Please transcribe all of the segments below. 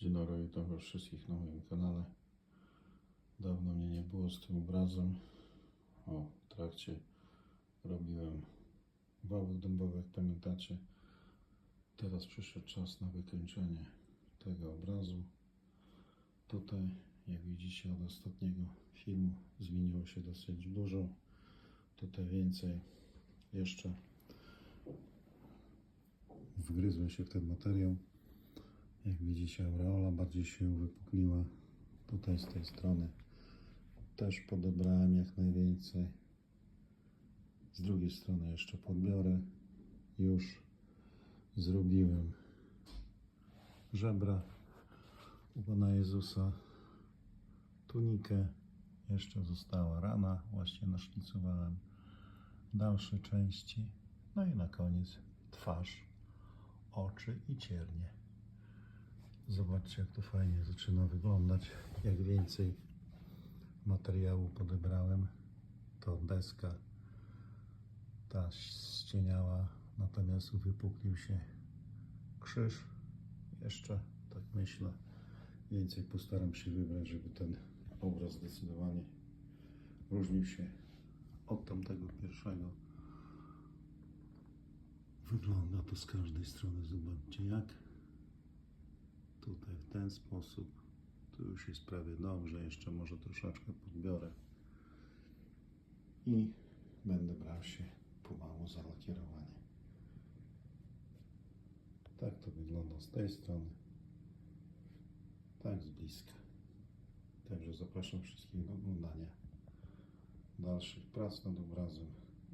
Dzień dobry, witam Was wszystkich na moim kanale. Dawno mnie nie było z tym obrazem. O, w trakcie robiłem wałek dębowy, jak pamiętacie. Teraz przyszedł czas na wykończenie tego obrazu. Tutaj, jak widzicie, od ostatniego filmu zmieniło się dosyć dużo. Tutaj więcej jeszcze wgryzłem się w ten materiał. Jak widzicie, aureola bardziej się wypukliła. Tutaj z tej strony też podebrałem jak najwięcej. Z drugiej strony jeszcze podbiorę. Już zrobiłem żebra u Pana Jezusa, tunikę. Jeszcze została rana, właśnie naszlicowałem dalsze części. No i na koniec twarz, oczy i ciernie. Zobaczcie, jak to fajnie zaczyna wyglądać. Jak więcej materiału podebrałem, to deska ta ścieniała, natomiast wypuklił się krzyż. Jeszcze, tak myślę, więcej postaram się wybrać, żeby ten obraz zdecydowanie różnił się od tamtego pierwszego. Wygląda to z każdej strony. Zobaczcie, jak tutaj w ten sposób. Tu już jest prawie dobrze, jeszcze może troszeczkę podbiorę i będę brał się pomału za lakierowanie. Tak to wygląda z tej strony, tak z bliska. Także zapraszam wszystkich do oglądania dalszych prac nad obrazem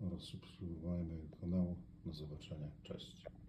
oraz subskrybowania mojego kanału. Do zobaczenia. Cześć.